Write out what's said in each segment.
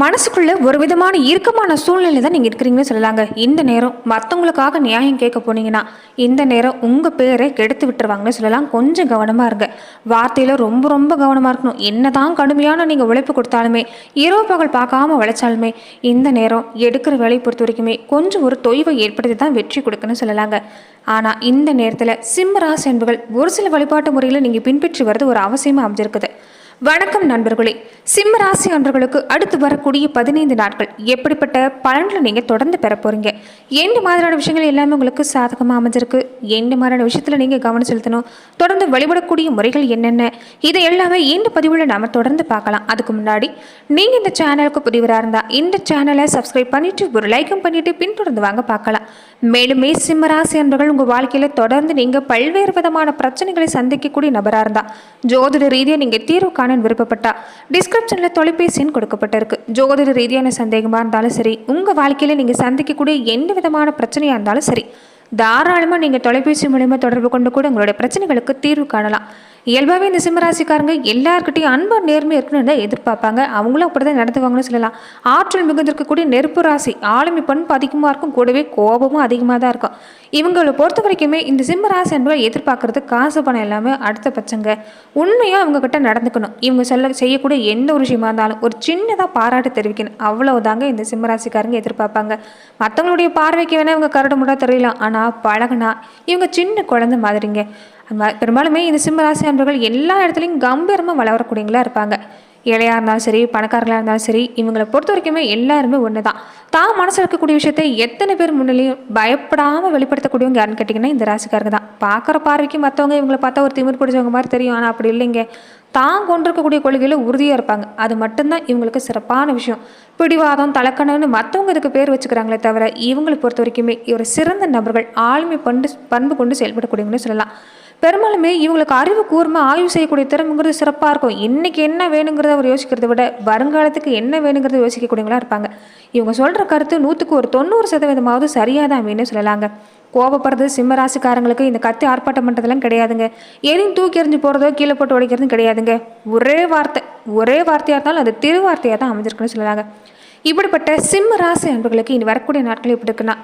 மனசுக்குள்ள ஒரு விதமான இறுக்கமான சூழ்நிலை தான் நீங்கள் இருக்கிறீங்கன்னு சொல்லலாங்க. இந்த நேரம் மற்றவங்களுக்காக நியாயம் கேட்க போனீங்கன்னா இந்த நேரம் உங்கள் பேரை கெடுத்து விட்டுருவாங்கன்னு சொல்லலாம். கொஞ்சம் கவனமாக இருங்க. வார்த்தையில் ரொம்ப ரொம்ப கவனமாக இருக்கணும். என்னதான் கடுமையான நீங்கள் உழைப்பு கொடுத்தாலுமே இரவு பகல் பார்க்காம உழைச்சாலுமே இந்த நேரம் எடுக்கிற வேலையை பொறுத்த வரைக்குமே கொஞ்சம் ஒரு தொய்வை ஏற்படுத்தி தான் வெற்றி கொடுக்குன்னு சொல்லலாங்க. ஆனால் இந்த நேரத்தில் சிம்மராசி என்பர்கள் ஒரு சில வழிபாட்டு முறையில் நீங்கள் பின்பற்றி வர்றது ஒரு அவசியமாக அமைஞ்சிருக்குது. வணக்கம் நண்பர்களே. சிம்ம ராசி அன்பர்களுக்கு அடுத்து வரக்கூடிய பதினைந்து நாட்கள் எப்படிப்பட்ட பலன்களை நீங்கள் தொடர்ந்து பெற போகிறீங்க எந்த மாதிரியான விஷயங்கள் எல்லாமே உங்களுக்கு சாதகமாக அமைஞ்சிருக்கு? எந்த மாதிரியான விஷயத்தில் நீங்கள் கவனம் செலுத்தணும்? தொடர்ந்து வழிபடக்கூடிய முறைகள் என்னென்ன? இதை எல்லாமே இந்த பதிவில் நாம தொடர்ந்து பார்க்கலாம். அதுக்கு முன்னாடி நீங்கள் இந்த சேனலுக்கு புதிவராக இருந்தால் இந்த சேனலை சப்ஸ்கிரைப் பண்ணிவிட்டு ஒரு லைக்கும் பண்ணிவிட்டு பின்தொடர்ந்து வாங்க பார்க்கலாம். மேலுமே சிம்ம ராசி அன்பர்கள் உங்கள் வாழ்க்கையில் தொடர்ந்து நீங்கள் பல்வேறு விதமான பிரச்சனைகளை சந்திக்கக்கூடிய நபராக இருந்தால் ஜோதிட ரீதியாக நீங்கள் தீர்வு காண விருப்பப்பட்டா. டிஸ்கிரிப்ஷனில் தொலைபேசின்னு கொடுக்கப்பட்டிருக்கு. ஜோதிட ரீதியான சந்தேகமாக இருந்தாலும் சரி உங்கள் வாழ்க்கையில் நீங்கள் சந்திக்கக்கூடிய எந்த விதமான பிரச்சனையாக இருந்தாலும் சரி தாராளமாக நீங்கள் தொலைபேசி மூலயமா தொடர்பு கொண்டு கூட உங்களுடைய பிரச்சனைகளுக்கு தீர்வு காணலாம். இயல்பாகவே இந்த சிம்மராசிக்காரங்க எல்லாருக்கிட்டையும் அன்பு நேர்மை இருக்கணும்னு தான் எதிர்பார்ப்பாங்க. அவங்களும் அப்படி தான் நடத்துவாங்கன்னு சொல்லலாம். ஆற்றல் மிகுந்திருக்கக்கூடிய நெருப்பு ராசி ஆளுமை பண்பு அதிகமாக இருக்கும்? கூடவே கோபமும் அதிகமாக தான் இருக்கும். இவங்களை பொறுத்த வரைக்குமே இந்த சிம்ம ராசி என்பதை எதிர்பார்க்கறது காசு பணம் எல்லாமே அடுத்த பட்சங்க. உண்மையாக அவங்க கிட்ட நடந்துக்கணும். இவங்க சொல்ல செய்யக்கூடிய எந்த ஒரு விஷயமா இருந்தாலும் ஒரு சின்னதாக பாராட்டு தெரிவிக்கணும். அவ்வளவுதாங்க இந்த சிம்மராசிக்காரங்க எதிர்பார்ப்பாங்க. மற்றவங்களுடைய பார்வைக்கு வேணால் இவங்க கரடு முடா தெரியலாம். ஆனால் பழகுனா இவங்க சின்ன குழந்தை மாதிரிங்க. பெரும்பாலுமே இந்த சிம்ம ராசி அன்பர்கள் எல்லா இடத்துலையும் கம்பீரமாக வளரக்கூடியவங்களா இருப்பாங்க. ஏழையாக இருந்தாலும் சரி பணக்காரங்களாக இருந்தாலும் சரி இவங்களை பொறுத்த வரைக்குமே எல்லாருமே ஒன்று தான் தான் மனசில் இருக்கக்கூடிய விஷயத்தை எத்தனை பேர் முன்னிலையும் பயப்படாமல் வெளிப்படுத்தக்கூடியவங்க யாருன்னு கேட்டிங்கன்னா இந்த ராசிக்காரங்க தான். பார்க்குற பார்வைக்கு மற்றவங்க இவங்களை பார்த்தா ஒரு திமிர் பிடிச்சவங்க மாதிரி தெரியும். ஆனால் அப்படி இல்லைங்க. தான் கொண்டிருக்கக்கூடிய கொள்கையில் உறுதியாக இருப்பாங்க. அது மட்டும்தான் இவங்களுக்கு சிறப்பான விஷயம். பிடிவாதம் தலக்கணம்னு மற்றவங்க இதுக்கு பேர் வச்சுக்கிறாங்களே தவிர இவங்களை பொறுத்த வரைக்குமே ஒரு சிறந்த நபர்கள் ஆளுமை பண்டு பண்பு கொண்டு செயல்படக்கூடியவங்கன்னு சொல்லலாம். பெரும்பாலுமே இவங்களுக்கு அறிவு கூர்மை ஆய்வு செய்யக்கூடிய திறமைங்கிறது சிறப்பாக இருக்கும். இன்றைக்கி என்ன வேணுங்கிறத அவர் யோசிக்கிறத விட வருங்காலத்துக்கு என்ன வேணுங்கிறத யோசிக்கக்கூடியவங்களாக இருப்பாங்க. இவங்க சொல்கிற கருத்து நூற்றுக்கு ஒரு தொண்ணூறு சதவீதமாவது சரியாக தான் அமைன்னு சொல்லலாங்க. கோபப்படுறது சிம்ம ராசிக்காரங்களுக்கு இந்த கத்தி ஆர்ப்பாட்டம் பண்ணுறதெல்லாம் கிடையாதுங்க. எதையும் தூக்கி எறிஞ்சு போகிறதோ கீழே போட்டு உடைக்கிறதும் கிடையாதுங்க. ஒரே வார்த்தை ஒரே வார்த்தையாக இருந்தாலும் அது திருவார்த்தையாக தான் அமைஞ்சிருக்குன்னு சொல்லலாங்க. இப்படிப்பட்ட சிம்ம ராசி அன்பர்களுக்கு இனி வரக்கூடிய நாட்கள் எப்படி இருக்குன்னா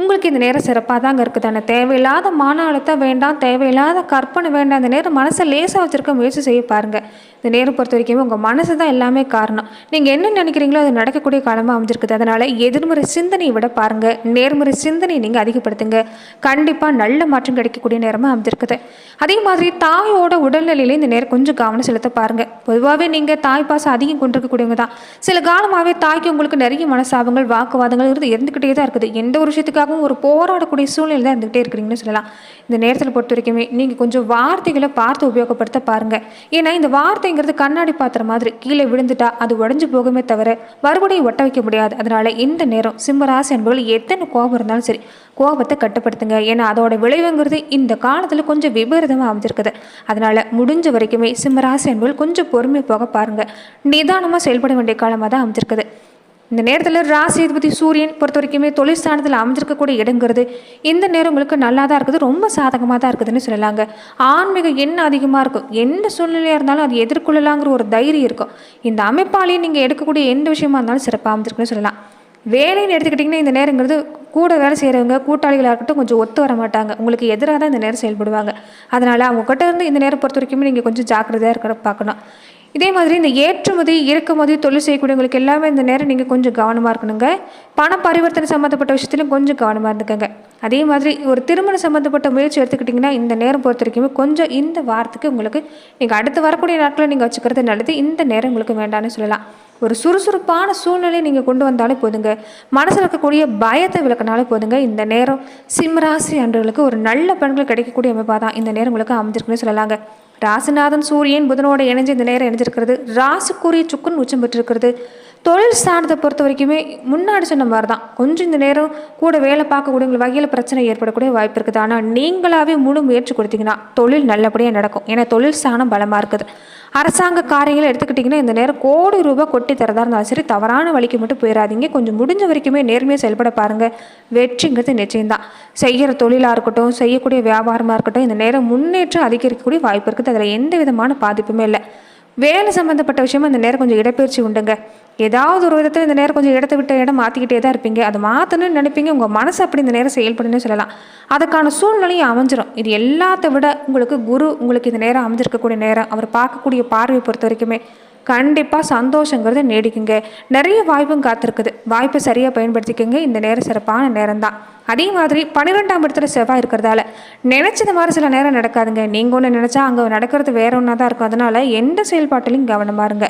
உங்களுக்கு இந்த நேரம் சிறப்பாக தாங்க இருக்குது. தானே தேவையில்லாத மான அழுத்தம் வேண்டாம் தேவையில்லாத கற்பனை வேண்டாம். இந்த நேரம் மனசை லேசாக வச்சுருக்க முயற்சி செய்ய பாருங்கள் இந்த நேரம் பொறுத்த வரைக்குமே உங்கள் மனசு தான் எல்லாமே காரணம். நீங்கள் என்ன நினைக்கிறீங்களோ அது நடக்கக்கூடிய காலமாக அமைஞ்சிருக்குது. அதனால் எதிர்மறை சிந்தனையை விட பாருங்கள் நேர்முறை சிந்தனையை நீங்கள் அதிகப்படுத்துங்க. கண்டிப்பாக நல்ல மாற்றம் கிடைக்கக்கூடிய நேரமாக அமைஞ்சிருக்குது. அதே மாதிரி தாயோட உடல்நிலையில இந்த நேரம் கொஞ்சம் கவனம் செலுத்த பாருங்கள் பொதுவாகவே நீங்கள் தாய் பாசம் அதிகம் கொண்டிருக்கக்கூடியவங்க தான். சில காலமாகவே தாய்க்கு உங்களுக்கு நிறைய மனசாபங்கள் வாக்குவாதங்கள் இருந்து இருந்துக்கிட்டே தான் இருக்குது. எந்த ஒரு விஷயத்துக்காகவும் ஒரு போராடக்கூடிய சூழ்நிலை தான் இருந்துகிட்டே இருக்கிறீங்கன்னு சொல்லலாம். இந்த நேரத்தில் பொறுத்த வரைக்குமே நீங்கள் கொஞ்சம் வார்த்தைகளை பார்த்து உபயோகப்படுத்த பாருங்கள் ஏன்னா இந்த வார்த்தைங்கிறது கண்ணாடி பாத்திரம் மாதிரி கீழே விழுந்துட்டா அது உடஞ்சு போகுமே தவிர மறுபடியும் ஒட்ட வைக்க முடியாது. அதனால இந்த நேரம் சிம்மராசி என்பவர்கள் எத்தனை கோபம் இருந்தாலும் சரி கோபத்தை கட்டுப்படுத்துங்க. ஏன்னா அதோட விளைவுங்கிறது இந்த காலத்தில் கொஞ்சம் விபரீதமாக அமைஞ்சிருக்குது. அதனால முடிஞ்ச வரைக்குமே சிம்மராசி என்பவர்கள் கொஞ்சம் பொறுமை போக பாருங்க. நிதானமாக செயல்பட வேண்டிய காலமாக தான் அமைஞ்சிருக்குது. இந்த நேரத்தில் ராசி அதிபதி சூரியன் பொறுத்த வரைக்குமே தொழில் ஸ்தானத்தில் அமைஞ்சிருக்கக்கூடிய இடங்கிறது இந்த நேரம் உங்களுக்கு நல்லா தான் இருக்குது ரொம்ப சாதகமாக தான் இருக்குதுன்னு சொல்லலாங்க. ஆன்மீக எண்ணம் அதிகமாக இருக்கும். எந்த சூழ்நிலையாக இருந்தாலும் அது எதிர்கொள்ளலாங்கிற ஒரு தைரியம் இருக்கும். இந்த அமைப்பாலேயே நீங்கள் எடுக்கக்கூடிய எந்த விஷயமா இருந்தாலும் சிறப்பாக அமைஞ்சிருக்குன்னு சொல்லலாம். வேலைன்னு எடுத்துக்கிட்டிங்கன்னா இந்த நேரங்கிறது கூட வேலை செய்கிறவங்க கூட்டாளிகளாக இருக்கட்டும் கொஞ்சம் ஒத்து வர மாட்டாங்க. உங்களுக்கு எதிராக தான் இந்த நேரம் செயல்படுவாங்க. அதனால் அவங்க கிட்ட இருந்து இந்த நேரம் பொறுத்த வரைக்குமே நீங்கள் கொஞ்சம் ஜாக்கிரதையாக இருக்கிற பார்க்கணும். இதே மாதிரி இந்த ஏற்றுமதி இறக்குமதி தொழில் செய்யக்கூடியவங்களுக்கு எல்லாமே இந்த நேரம் நீங்கள் கொஞ்சம் கவனமாக இருக்கணுங்க. பண பரிவர்த்தனை சம்மந்தப்பட்ட விஷயத்திலும் கொஞ்சம் கவனமாக இருந்துக்கங்க. அதே மாதிரி ஒரு திருமணம் சம்மந்தப்பட்ட முயற்சி எடுத்துக்கிட்டிங்கன்னா இந்த நேரம் பொறுத்த வரைக்குமே கொஞ்சம் இந்த வாரத்துக்கு உங்களுக்கு நீங்கள் அடுத்து வரக்கூடிய நாட்களில் நீங்கள் வச்சுக்கிறது நல்லது. இந்த நேரம் உங்களுக்கு வேண்டாம்னு சொல்லலாம். ஒரு சுறுசுறுப்பான சூழ்நிலையை நீங்கள் கொண்டு வந்தாலே போதுங்க. மனசில் இருக்கக்கூடிய பயத்தை விளக்கினாலே போதுங்க. இந்த நேரம் சிம்மராசி அன்றர்களுக்கு ஒரு நல்ல பெண்கள் கிடைக்கக்கூடிய அமைப்பாக தான் இந்த நேரம் உங்களுக்கு அமைஞ்சிருக்குன்னு சொல்லலாங்க. ராசிநாதன் சூரியன் புதனோட இணைஞ்சு இந்த நேரம் இணைஞ்சிருக்கிறது. ராசிக்குரிய சுக்குன்னு உச்சம் பெற்றிருக்கிறது. தொழில் ஸ்தானத்தை பொறுத்த வரைக்குமே முன்னாடி சொன்ன மாதிரி தான் கொஞ்சம் இந்த நேரம் கூட வேலை பார்க்கக்கூடிய வகையில் பிரச்சனை ஏற்படக்கூடிய வாய்ப்பு இருக்குது. ஆனால் நீங்களாகவே முழு முயற்சி கொடுத்தீங்கன்னா தொழில் நல்லபடியாக நடக்கும். ஏன்னா தொழில் ஸ்தானம் பலமாக இருக்குது. அரசாங்க காரியங்களை எடுத்துக்கிட்டிங்கன்னா இந்த நேரம் கோடி ரூபாய் கொட்டி தரதா இருந்தாலும் சரி தவறான வழிக்கு மட்டும் போயிடாதீங்க கொஞ்சம் முடிஞ்ச வரைக்குமே நேர்மையாக செயல்பட பாருங்கள் வெற்றிங்கிறது நிச்சயம்தான். செய்கிற தொழிலாக இருக்கட்டும் செய்யக்கூடிய வியாபாரமாக இருக்கட்டும் இந்த நேரம் முன்னேற்றம் அதிகரிக்கக்கூடிய வாய்ப்பு இருக்குது. அதில் எந்த விதமான பாதிப்புமே இல்லை. வேலை சம்மந்தப்பட்ட விஷயமா இந்த நேரம் கொஞ்சம் இடப்பெயர்ச்சி உண்டுங்க. ஏதாவது ஒரு விதத்தில் இந்த நேரம் கொஞ்சம் இடத்த விட்ட இடம் மாற்றிக்கிட்டே தான் இருப்பீங்க. அதை மாற்றணும்னு நினைப்பீங்க. உங்கள் மனசு அப்படி இந்த நேரம் செயல்படுன்னு சொல்லலாம். அதுக்கான சூழ்நிலையும் அமைஞ்சிடும் இது எல்லாத்த விட உங்களுக்கு குரு உங்களுக்கு இந்த நேரம் அமைஞ்சிருக்கக்கூடிய நேரம். அவர் பார்க்கக்கூடிய பார்வையை பொறுத்த வரைக்குமே கண்டிப்பாக சந்தோஷங்கிறது நீடிக்குங்க. நிறைய வாய்ப்பும் காத்திருக்குது. வாய்ப்பை சரியாக பயன்படுத்திக்கோங்க. இந்த நேரம் சிறப்பான நேரம் தான் அதே மாதிரி பன்னிரெண்டாம் இடத்துல செவ்வாய் இருக்கிறதால நினச்சது மாதிரி சில நேரம் நடக்காதுங்க. நீங்கள் ஒன்று நினச்சா அங்கே நடக்கிறது வேற ஒன்றா தான் இருக்கும். அதனால் எந்த செயல்பாட்டிலையும் கவனமாக இருங்க.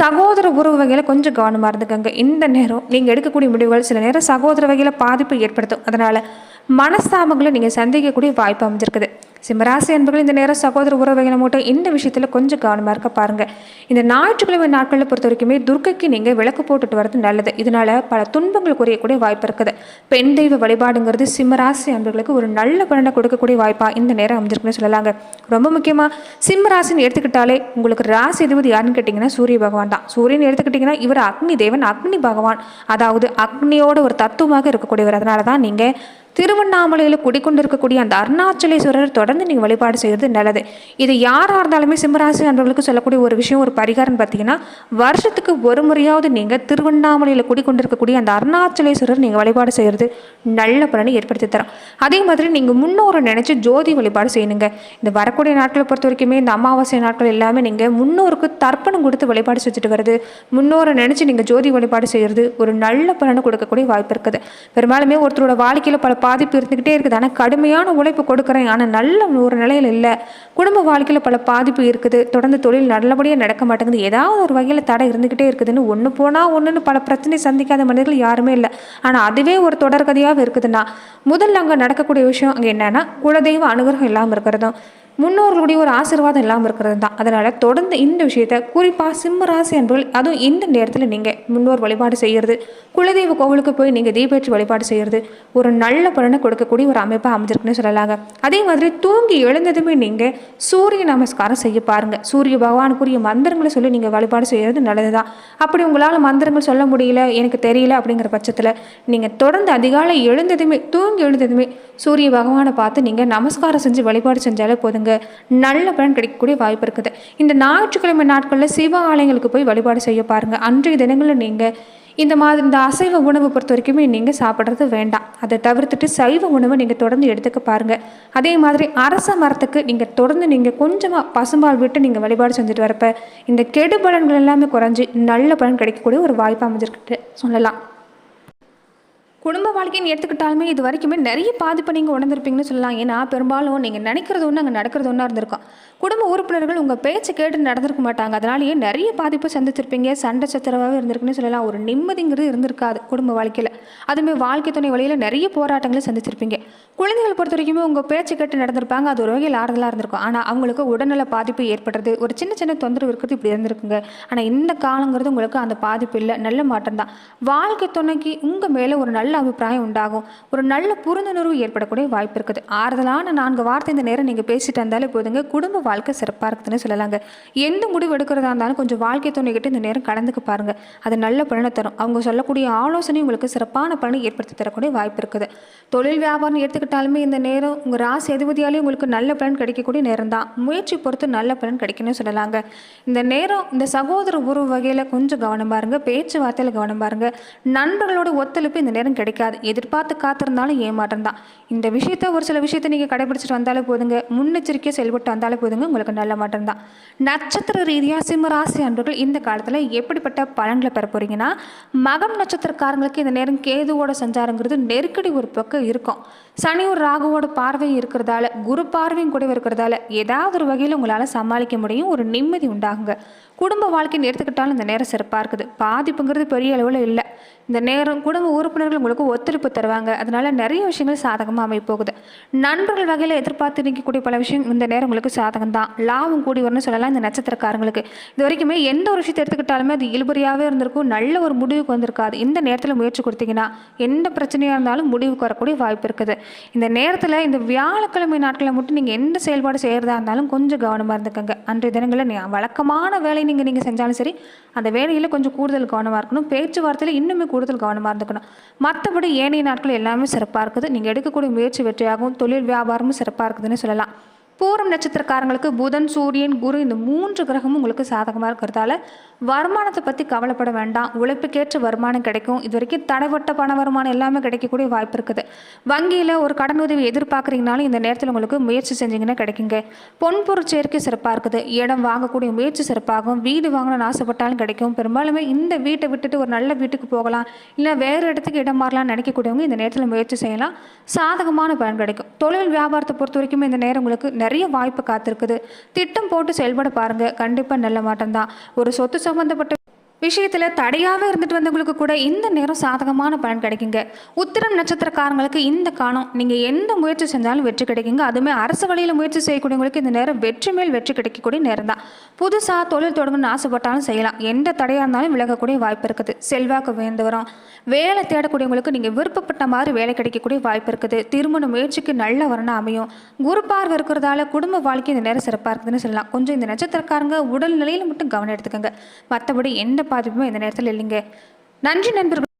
சகோதர உறவு வகையில் கொஞ்சம் கவனமாக இருந்துக்கங்க. இந்த நேரம் நீங்கள் எடுக்கக்கூடிய முடிவுகள் சில நேரம் சகோதர வகையில் பாதிப்பு ஏற்படுத்தும். அதனால் மனஸ்தாபங்களை நீங்கள் சந்திக்கக்கூடிய வாய்ப்பு அமைஞ்சிருக்குது. சிம்மராசி அன்பர்கள் இந்த நேரம் சகோதர உறவுகளை மட்டும் இந்த விஷயத்தில் கொஞ்சம் கவனமாக இருக்க பாருங்கள் இந்த ஞாயிற்றுக்கிழமை நாட்களில் பொறுத்த வரைக்குமே துர்க்கைக்கு நீங்கள் விளக்கு போட்டுட்டு வரது நல்லது. இதனால் பல துன்பங்கள் குறையக்கூடிய வாய்ப்பு இருக்குது. பெண் தெய்வ வழிபாடுங்கிறது சிம்மராசி அன்பர்களுக்கு ஒரு நல்ல பலனை கொடுக்கக்கூடிய வாய்ப்பாக இந்த நேரம் அமைஞ்சிருக்குன்னு சொல்லலாங்க. ரொம்ப முக்கியமாக சிம்மராசின்னு எடுத்துக்கிட்டாலே உங்களுக்கு ராசி எதுவது யாருன்னு கேட்டிங்கன்னா சூரிய பகவான் தான். சூரியன் எடுத்துக்கிட்டிங்கன்னா இவர் அக்னி தேவன் அக்னி பகவான். அதாவது அக்னியோட ஒரு தத்துவமாக இருக்கக்கூடியவர். அதனால தான் நீங்கள் திருவண்ணாமலையில் குடிக்கொண்டிருக்கக்கூடிய அந்த அருணாச்சலேஸ்வரர் தொடர்ந்து நீங்கள் வழிபாடு செய்கிறது நல்லது. இது யாராக இருந்தாலுமே சிம்மராசி அன்பர்களுக்கு சொல்லக்கூடிய ஒரு விஷயம் ஒரு பரிகாரம் பார்த்தீங்கன்னா வருஷத்துக்கு ஒரு முறையாவது நீங்கள் திருவண்ணாமலையில் குடிக்கொண்டிருக்கக்கூடிய அந்த அருணாச்சலேஸ்வரர் நீங்கள் வழிபாடு செய்கிறது நல்ல பலனை ஏற்படுத்தி தரும். அதே மாதிரி நீங்கள் முன்னோரை நினச்சி ஜோதி வழிபாடு செய்யணுங்க. இந்த வரக்கூடிய நாட்களை பொறுத்த வரைக்குமே இந்த அமாவாசை நாட்கள் எல்லாமே நீங்கள் முன்னோருக்கு தர்ப்பணம் கொடுத்து வழிபாடு செஞ்சுட்டு வருது முன்னோரை நினச்சி நீங்கள் ஜோதி வழிபாடு செய்கிறது ஒரு நல்ல பலனை கொடுக்கக்கூடிய வாய்ப்பு இருக்குது. பெரும்பாலுமே ஒருத்தரோட வாழ்க்கையில் பல பாதிப்பு இருந்துக்கிட்டே இருக்குது. ஆனால் கடுமையான உழைப்பு கொடுக்குறேன். ஆனால் நல்ல ஒரு நிலையில் இல்லை. குடும்ப வாழ்க்கையில் பல பாதிப்பு இருக்குது. தொடர்ந்து தொழில் நல்லபடியாக நடக்க மாட்டேங்குது. ஏதாவது ஒரு வகையில் தடை இருந்துக்கிட்டே இருக்குதுன்னு ஒன்று போனால் ஒன்றுன்னு பல பிரச்சனை சந்திக்காத மனிதர்கள் யாருமே இல்லை. ஆனால் அதுவே ஒரு தொடர்கதையாக இருக்குதுன்னா முதல்ல அங்கே நடக்கக்கூடிய விஷயம் அங்கே என்னென்னா குலதெய்வ அனுகிரகம் இல்லாமல் இருக்கிறதும். முன்னோர்களுடைய ஒரு ஆசீர்வாதம் இல்லாமல் இருக்கிறது தான். அதனால் தொடர்ந்து இந்த விஷயத்தை குறிப்பாக சிம்ம ராசி அன்பர்கள் அதுவும் இந்த நேரத்தில் நீங்கள் முன்னோர் வழிபாடு செய்கிறது குலதெய்வ கோவிலுக்கு போய் நீங்கள் தீபேற்றி வழிபாடு செய்கிறது ஒரு நல்ல பலனை கொடுக்கக்கூடிய ஒரு அமைப்பாக அமைஞ்சிருக்குன்னு சொல்லலாங்க. அதே மாதிரி தூங்கி எழுந்ததுமே நீங்கள் சூரிய நமஸ்காரம் செய்ய பாருங்கள் சூரிய பகவானுக்குரிய மந்திரங்களை சொல்லி நீங்கள் வழிபாடு செய்கிறது நல்லது தான் அப்படி உங்களால் மந்திரங்கள் சொல்ல முடியல எனக்கு தெரியல அப்படிங்கிற பட்சத்தில் நீங்கள் தொடர்ந்து அதிகாலை எழுந்ததுமே தூங்கி எழுந்ததுமே சூரிய பகவானை பார்த்து நீங்கள் நமஸ்காரம் செஞ்சு வழிபாடு செஞ்சாலே போதுங்க. நல்ல பலன் கிடைக்கக்கூடிய வாய்ப்பு இருக்குது. இந்த ஞாயிற்றுக்கிழமை நாட்களில் சிவ ஆலயங்களுக்கு போய் வழிபாடு செய்ய பாருங்கள் அன்றைய தினங்களில் நீங்கள் இந்த மாதிரி இந்த அசைவ உணவு பொறுத்த வரைக்குமே நீங்கள் சாப்பிட்றது வேண்டாம். அதை தவிர்த்துட்டு சைவ உணவை நீங்கள் தொடர்ந்து எடுத்துக்க பாருங்கள் அதே மாதிரி அரச மரத்துக்கு நீங்கள் தொடர்ந்து நீங்கள் கொஞ்சமாக பசும்பால் விட்டு நீங்கள் வழிபாடு செஞ்சுட்டு வரப்ப இந்த கெடு பலன்கள் எல்லாமே குறைஞ்சி நல்ல பலன் கிடைக்கக்கூடிய ஒரு வாய்ப்பு அமைஞ்சிருக்கு சொல்லலாம். குடும்ப வாழ்க்கைன்னு எடுத்துக்கிட்டாலுமே இது வரைக்குமே நிறைய பாதிப்பை நீங்கள் உணர்ந்திருப்பீங்கன்னு சொல்லலாம். ஏன்னா பெரும்பாலும் நீங்கள் நினைக்கிறது ஒன்று அங்கே நடக்கிறது ஒன்றா இருந்திருக்கும். குடும்ப உறுப்பினர்கள் உங்கள் பேச்சு கேட்டு நடந்திருக்க மாட்டாங்க. அதனாலேயே நிறைய பாதிப்பு சந்திச்சிருப்பீங்க சண்டை சச்சரவாகவே இருந்திருக்குன்னு சொல்லலாம். ஒரு நிம்மதிங்கிறது இருந்திருக்காது குடும்ப வாழ்க்கையில். அதுவுமே வாழ்க்கை துணை வழியில் நிறைய போராட்டங்களை சந்திச்சிருப்பீங்க குழந்தைகள் பொறுத்த வரைக்குமே உங்கள் பேச்சு கேட்டு நடந்திருப்பாங்க. அது ஒரு வகையில் ஆறுதலாக இருந்திருக்கும். ஆனால் அவங்களுக்கு உடல்நல பாதிப்பு ஏற்படுறது ஒரு சின்ன சின்ன தொந்தரவு இருக்கிறது இப்படி இருந்திருக்குங்க. ஆனால் இந்த காலங்கிறது உங்களுக்கு அந்த பாதிப்பு இல்லை. நல்ல மாற்றம் தான் வாழ்க்கை துணைக்கு உங்கள் மேலே ஒரு நல்ல அபிப்பிராயம் உண்டாகும். ஒரு நல்ல புரிந்துணர்வு ஏற்படக்கூடிய வாய்ப்பு இருக்குது. ஆறுதலான நான்கு வார்த்தை இந்த நேரம் நீங்கள் பேசிட்டு வந்தாலே போதுங்க. குடும்ப வாழ்க்கை சிறப்பாக இருக்குதுன்னு சொல்லலாங்க. எந்த முடிவு எடுக்கிறதா இருந்தாலும் கொஞ்சம் வாழ்க்கை துணைக்கிட்ட இந்த நேரம் கலந்துக்கு பாருங்க. அது நல்ல பலனை தரும். அவங்க சொல்லக்கூடிய ஆலோசனை உங்களுக்கு சிறப்பான பலனை ஏற்படுத்தி தரக்கூடிய வாய்ப்பு இருக்குது. தொழில் வியாபாரம் எடுத்துக்கிட்டாலுமே இந்த நேரம் உங்கள் ராசி அதிபதியாலே உங்களுக்கு நல்ல பலன் கிடைக்கக்கூடிய நேரம் தான் முயற்சி பொறுத்து நல்ல பலன் கிடைக்கும்னு சொல்லலாங்க. இந்த நேரம் இந்த சகோதர உறவு வகையில் கொஞ்சம் கவனம் இருங்க. பேச்சுவார்த்தையில் கவனம் பாருங்கள் நண்பர்களோட ஒத்துழைப்பு இந்த நேரம் கிடைக்காது. எதிர்பார்த்து காத்திருந்தாலும் ஏமாற்றம் தான் இந்த விஷயத்த ஒரு சில விஷயத்தை நீங்கள் கடைபிடிச்சிட்டு வந்தாலே போதுங்க. முன்னெச்சரிக்கையாக செயல்பட்டு வந்தாலே போதுங்க. உங்களுக்கு நல்ல மாற்றம் தான் நட்சத்திர ரீதியாக சிம்ம ராசி அன்பர்கள் இந்த காலத்தில் எப்படிப்பட்ட பலன்களை பெற போகிறீங்கன்னா மகம் நட்சத்திரக்காரங்களுக்கு இந்த நேரம் கேதுவோட சஞ்சாரங்கிறது நெருக்கடி ஒரு பக்கம் இருக்கும். சனி ஒரு ராகுவோட பார்வை இருக்கிறதால குரு பார்வையும் கூட இருக்கிறதால ஏதாவது ஒரு வகையில் உங்களால் சமாளிக்க முடியும். ஒரு நிம்மதி உண்டாகுங்க. குடும்ப வாழ்க்கைன்னு எடுத்துக்கிட்டாலும் இந்த நேரம் சிறப்பாக இருக்குது. பாதிப்புங்கிறது பெரிய அளவில் இல்லை. இந்த நேரம் குடும்ப உறுப்பினர்கள் உங்களுக்கு ஒத்துழைப்பு தருவாங்க. அதனால நிறைய விஷயங்கள் சாதகமாக அமைப்போகுது நண்பர்கள் வகையில் எதிர்பார்த்து நிற்கக்கூடிய பல விஷயம் இந்த நேரம் உங்களுக்கு சாதகம் தான் லாபம் கூடி வரும்னு சொல்லலாம் இந்த நட்சத்திரக்காரங்களுக்கு. இது வரைக்குமே எந்த ஒரு விஷயத்தை எடுத்துக்கிட்டாலுமே அது இழுபறியாகவே இருந்திருக்கும். நல்ல ஒரு முடிவுக்கு வந்திருக்காது. இந்த நேரத்தில் முயற்சி கொடுத்தீங்கன்னா எந்த பிரச்சனையாக இருந்தாலும் முடிவுக்கு வரக்கூடிய வாய்ப்பு இருக்குது. இந்த நேரத்தில் இந்த வியாழக்கிழமை நாட்களில் மட்டும் நீங்கள் எந்த செயல்பாடு செய்கிறதா இருந்தாலும் கொஞ்சம் கவனமாக இருந்துக்கோங்க. அன்றைய தினங்களில் நீ- வழக்கமான வேலை நீங்கள் நீங்கள் செஞ்சாலும் சரி அந்த வேலையில் கொஞ்சம் கூடுதல் கவனமாக இருக்கணும். பேச்சுவார்த்தையில் இன்னுமே கூடுதல் கவனமாக இருந்துக்கணும். மற்றபடி ஏனைய நாட்கள் எல்லாமே சிறப்பாக இருக்குது. நீங்கள் எடுக்கக்கூடிய முயற்சி வெற்றியாகவும் தொழில் வியாபாரமும் சிறப்பாக இருக்குதுன்னு சொல்லலாம். பூரம் நட்சத்திரக்காரங்களுக்கு புதன் சூரியன் குரு இந்த மூன்று கிரகமும் உங்களுக்கு சாதகமாக இருக்கிறதால வருமானத்தை பற்றி கவலைப்பட வேண்டாம். உழைப்புக்கேற்ற வருமானம் கிடைக்கும். இது வரைக்கும் தடைவட்ட பண வருமானம் எல்லாமே கிடைக்கக்கூடிய வாய்ப்பு இருக்குது. வங்கியில் ஒரு கடன் உதவி எதிர்பார்க்குறீங்கனாலும் இந்த நேரத்தில் உங்களுக்கு முயற்சி செஞ்சீங்கன்னா கிடைக்குங்க. பொன்பொருள் சேர்க்கை சிறப்பாக இருக்குது. இடம் வாங்கக்கூடிய முயற்சி சிறப்பாகும். வீடு வாங்கணும்னு ஆசைப்பட்டாலும் கிடைக்கும். பெரும்பாலுமே இந்த வீட்டை விட்டுட்டு ஒரு நல்ல வீட்டுக்கு போகலாம். இல்லை வேறு இடத்துக்கு இடம் மாறலாம்னு நினைக்கக்கூடியவங்க இந்த நேரத்தில் முயற்சி செய்யலாம். சாதகமான பலன் கிடைக்கும். தொழில் வியாபாரத்தை பொறுத்த வரைக்கும் இந்த நேரம் உங்களுக்கு நிறைய வாய்ப்பு காத்திருக்குது. திட்டம் போட்டு செயல்பட பாருங்க. கண்டிப்பாக நல்ல மாற்றம் ஒரு சொத்து சம்பந்தப்பட்ட விஷயத்தில் தடையாகவே இருந்துட்டு வந்தவங்களுக்கு கூட இந்த நேரம் சாதகமான பலன் கிடைக்குங்க. உத்திரம் நட்சத்திரக்காரங்களுக்கு இந்த காலம் நீங்கள் எந்த முயற்சி செஞ்சாலும் வெற்றி கிடைக்குங்க. அதுவுமே அரசு வழியில் முயற்சி செய்யக்கூடியவங்களுக்கு இந்த நேரம் வெற்றி மேல் வெற்றி கிடைக்கக்கூடிய நேரம் தான். புதுசாக தொழில் தொடங்கணும்னு ஆசைப்பட்டாலும் செய்யலாம். எந்த தடையாக இருந்தாலும் விலகக்கூடிய வாய்ப்பு இருக்குது. செல்வாக்கு வேந்தவரம் வேலை தேடக்கூடியவங்களுக்கு நீங்கள் விருப்பப்பட்ட மாதிரி வேலை கிடைக்கக்கூடிய வாய்ப்பு இருக்குது. திருமண முயற்சிக்கு நல்ல வரணும் அமையும். குரு பார்வை இருக்கிறதால குடும்ப வாழ்க்கை இந்த நேரம் சிறப்பாக இருக்குதுன்னு சொல்லலாம். கொஞ்சம் இந்த நட்சத்திரக்காரங்க உடல் நிலையில் மட்டும் கவனம் எடுத்துக்கோங்க. மற்றபடி எந்த பாதிப்பும் இந்த நேரத்தில் இல்லைங்க. நன்றி நண்பர்கள்.